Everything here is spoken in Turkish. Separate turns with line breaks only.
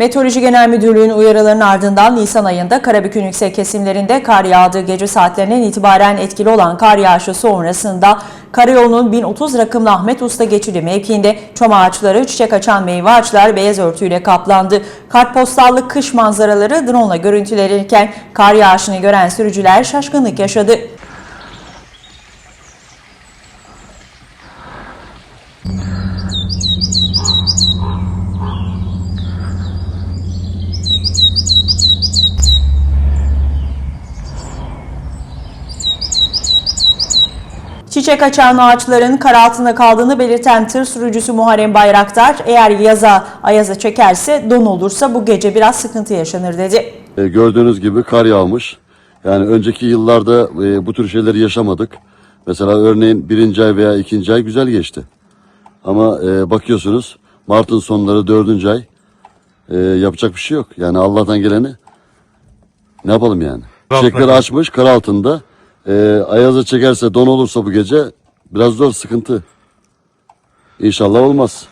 Meteoroloji Genel Müdürlüğü'nün uyarılarının ardından Nisan ayında Karabük'ün yüksek kesimlerinde kar yağdığı gece saatlerinden itibaren etkili olan kar yağışı sonrasında karayolunun 1030 rakımlı Ahmet Usta geçidi mevkiinde çam ağaçları, çiçek açan meyve ağaçlar beyaz örtüyle kaplandı. Kartpostallık kış manzaraları drone ile görüntülenirken kar yağışını gören sürücüler şaşkınlık yaşadı. Çiçek açan ağaçların kar altında kaldığını belirten tır sürücüsü Muharrem Bayraktar, eğer yaza ayaza çekerse don olursa bu gece biraz sıkıntı yaşanır dedi.
E, gördüğünüz gibi kar yağmış. Yani önceki yıllarda e, bu tür şeyleri yaşamadık. Mesela örneğin birinci ay veya ikinci ay güzel geçti. Ama e, bakıyorsunuz Mart'ın sonları dördüncü ay e, yapacak bir şey yok. Yani Allah'tan geleni ne yapalım yani? Çiçekleri açmış kar altında. E, ayaza çekerse don olursa bu gece biraz zor sıkıntı. İnşallah olmaz.